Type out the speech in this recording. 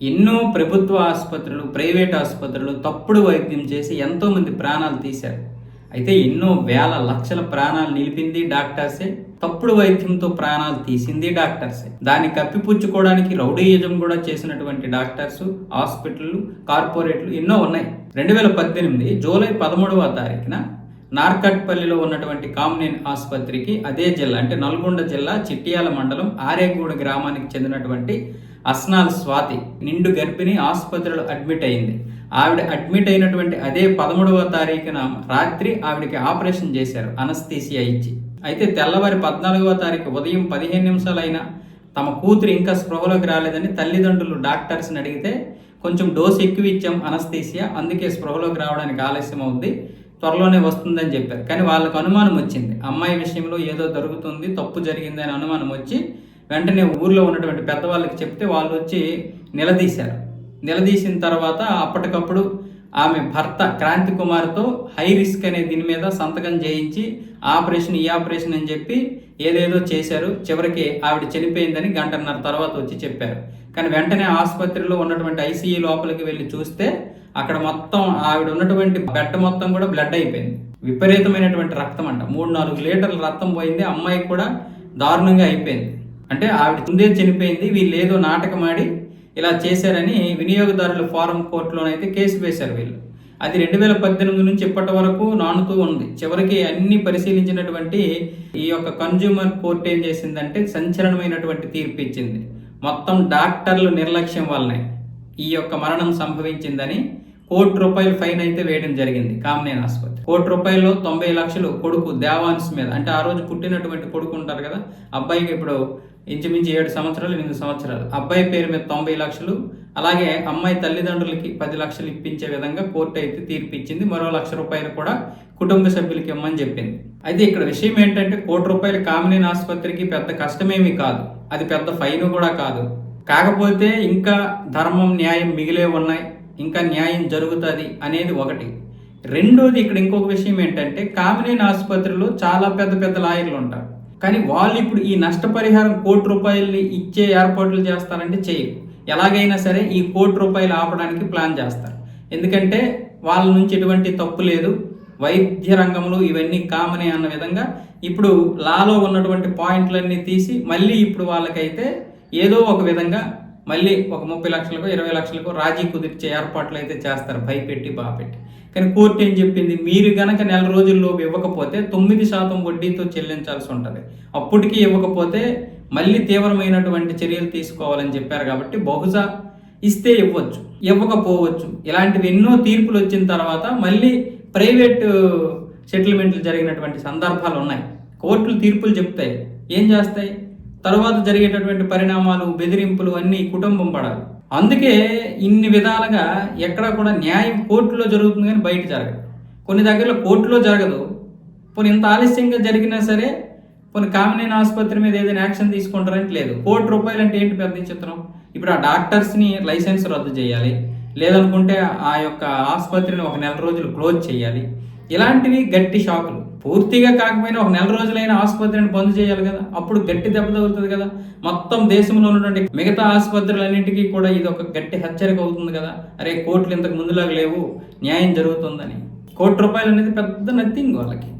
ఎన్నో ప్రభుత్వ ఆసుపత్రులు ప్రైవేట్ ఆసుపత్రులు తప్పుడు వైద్యం చేసి ఎంతోమంది ప్రాణాలు తీశారు. అయితే ఎన్నో వేల లక్షల ప్రాణాలు నిలిపింది డాక్టర్సే. తప్పుడు వైద్యంతో ప్రాణాలు తీసింది డాక్టర్సే. దాన్ని కప్పిపుచ్చుకోవడానికి రౌడీయజం కూడా చేసినటువంటి డాక్టర్స్ హాస్పిటళ్ళు కార్పొరేట్లు ఎన్నో ఉన్నాయి. రెండు వేల పద్దెనిమిది జూలై పదమూడవ తారీఖున నార్కట్పల్లిలో ఉన్నటువంటి కామ్నేన్ ఆసుపత్రికి అదే జిల్లా అంటే నల్గొండ జిల్లా చిట్యాల మండలం ఆరేగూడ గ్రామానికి చెందినటువంటి అస్నాల్ స్వాతి నిండు గర్భిణి ఆసుపత్రిలో అడ్మిట్ అయింది. ఆవిడ అడ్మిట్ అయినటువంటి అదే పదమూడవ తారీఖున రాత్రి ఆవిడకి ఆపరేషన్ చేశారు అనస్థీసియా ఇచ్చి. అయితే తెల్లవారి పద్నాలుగవ తారీఖు ఉదయం పదిహేను నిమిషాలైనా తమ కూతురు ఇంకా స్పృహలోకి రాలేదని తల్లిదండ్రులు డాక్టర్స్ని అడిగితే కొంచెం డోస్ ఎక్కువ ఇచ్చాం అనస్థీసియా అందుకే స్పృహలోకి రావడానికి ఆలస్యం అవుద్ది త్వరలోనే వస్తుందని చెప్పారు. కానీ వాళ్ళకు అనుమానం వచ్చింది. అమ్మాయి విషయంలో ఏదో జరుగుతుంది తప్పు జరిగింది అని అనుమానం వచ్చి వెంటనే ఊర్లో ఉన్నటువంటి పెద్దవాళ్ళకి చెప్తే వాళ్ళు వచ్చి నిలదీశారు. నిలదీసిన తర్వాత అప్పటికప్పుడు ఆమె భర్త క్రాంతి కుమార్తో హై రిస్క్ అనే దీని మీద సంతకం చేయించి ఆపరేషన్ ఈ ఆపరేషన్ అని చెప్పి ఏదేదో చేశారు. చివరికి ఆవిడ చనిపోయిందని గంటన్నర తర్వాత వచ్చి చెప్పారు. కానీ వెంటనే ఆసుపత్రిలో ఉన్నటువంటి ఐసీఈ లోపలికి వెళ్ళి చూస్తే అక్కడ మొత్తం ఆవిడ ఉన్నటువంటి బెడ్ మొత్తం కూడా బ్లడ్ అయిపోయింది. విపరీతమైనటువంటి రక్తం అంట. మూడు నాలుగు లీటర్ల రక్తం పోయింది. అమ్మాయికి కూడా దారుణంగా అయిపోయింది. అంటే ఆవిడ ముందే చనిపోయింది వీళ్ళు ఏదో నాటకమాడి ఇలా చేశారని వినియోగదారుల ఫారం కోర్టులోనైతే కేసు వేశారు వీళ్ళు. అది రెండు వేల పద్దెనిమిది నుంచి ఇప్పటి వరకు నానుతూ ఉంది. చివరికి అన్ని పరిశీలించినటువంటి ఈ యొక్క కన్జ్యూమర్ కోర్టు ఏం చేసిందంటే సంచలనమైనటువంటి తీర్పు ఇచ్చింది. మొత్తం డాక్టర్లు నిర్లక్ష్యం వల్లనే ఈ యొక్క మరణం సంభవించిందని కోటి రూపాయలు ఫైన్ అయితే వేయడం జరిగింది కామనేన్ ఆసుపత్రి. కోటి రూపాయలు తొంభై లక్షలు కొడుకు దేవాన్స్ మీద అంటే ఆ రోజు పుట్టినటువంటి కొడుకు ఉంటారు కదా అబ్బాయికి ఇప్పుడు ఇంచుమించు ఏడు సంవత్సరాలు ఎనిమిది సంవత్సరాలు. అబ్బాయి పేరు మీద తొంభై లక్షలు అలాగే అమ్మాయి తల్లిదండ్రులకి పది లక్షలు ఇప్పించే విధంగా కోర్టు అయితే తీర్పు ఇచ్చింది మరో లక్ష రూపాయలు కూడా కుటుంబ సభ్యులకి ఇమ్మని చెప్పింది. అయితే ఇక్కడ విషయం ఏంటంటే కోటి రూపాయలు కామినేని ఆసుపత్రికి పెద్ద కష్టమేమీ కాదు. అది పెద్ద ఫైన్ కూడా కాదు. కాకపోతే ఇంకా ధర్మం న్యాయం మిగిలే ఉన్నాయి. ఇంకా న్యాయం జరుగుతుంది అనేది ఒకటి. రెండోది ఇక్కడ ఇంకొక విషయం ఏంటంటే కామినేని ఆసుపత్రిలో చాలా పెద్ద పెద్ద లాయర్లు ఉంటారు. కానీ వాళ్ళు ఇప్పుడు ఈ నష్టపరిహారం కోటి రూపాయలు ఇచ్చే ఏర్పాట్లు చేస్తారంటే చేయరు. ఎలాగైనా సరే ఈ కోటి రూపాయలు ఆపడానికి ప్లాన్ చేస్తారు. ఎందుకంటే వాళ్ళ నుంచి ఎటువంటి తప్పు లేదు. వైద్య రంగంలో ఇవన్నీ కామనే అన్న విధంగా ఇప్పుడు లాలో ఉన్నటువంటి పాయింట్లన్నీ తీసి మళ్ళీ ఇప్పుడు వాళ్ళకైతే ఏదో ఒక విధంగా మళ్ళీ ఒక ముప్పై లక్షలకు ఇరవై లక్షలకు రాజీ కుదిర్చే ఏర్పాట్లు అయితే చేస్తారు భయపెట్టి బాపెట్టి. కానీ కోర్టు ఏం చెప్పింది? మీరు గనక నెల రోజుల్లోపు ఇవ్వకపోతే తొమ్మిది శాతం వడ్డీతో చెల్లించాల్సి ఉంటుంది. అప్పటికి ఇవ్వకపోతే మళ్ళీ తీవ్రమైనటువంటి చర్యలు తీసుకోవాలని చెప్పారు కాబట్టి బహుశా ఇస్తే ఇవ్వచ్చు ఇవ్వకపోవచ్చు. ఇలాంటివి ఎన్నో తీర్పులు వచ్చిన తర్వాత మళ్ళీ ప్రైవేట్ సెటిల్మెంట్లు జరిగినటువంటి సందర్భాలు ఉన్నాయి. కోర్టులు తీర్పులు చెప్తాయి. ఏం చేస్తాయి? తర్వాత జరిగేటటువంటి పరిణామాలు బెదిరింపులు అన్నీ కుటుంబం పడాలి. అందుకే ఇన్ని విధాలుగా ఎక్కడ కూడా న్యాయం కోర్టులో జరుగుతుంది కానీ బయట జరగదు. కొన్ని దగ్గరలో కోర్టులో జరగదు. పోనీ ఇంత ఆలస్యంగా జరిగినా సరే పోనీ కామినేని ఆసుపత్రి మీద ఏదైనా యాక్షన్ తీసుకుంటారంటే లేదు. కోటి రూపాయలు అంటే ఏంటి పెద్ద చిత్రం ఇప్పుడు ఆ డాక్టర్స్ని లైసెన్స్ రద్దు చేయాలి. లేదనుకుంటే ఆ యొక్క ఆసుపత్రిని ఒక నెల రోజులు క్లోజ్ చేయాలి. ఇలాంటివి గట్టి షాకులు. పూర్తిగా కాకపోయినా ఒక నెల రోజులైన ఆసుపత్రిని బంద్ చేయాలి కదా. అప్పుడు గట్టి దెబ్బ తగులుతుంది కదా. మొత్తం దేశంలో ఉన్నటువంటి మిగతా ఆసుపత్రులన్నింటికీ కూడా ఇది ఒక గట్టి హెచ్చరిక అవుతుంది కదా. అరే కోర్టులు ఇంతకు ముందులాగా లేవు. న్యాయం జరుగుతుందని. కోటి రూపాయలు అనేది పెద్ద నథింగ్ వాళ్ళకి.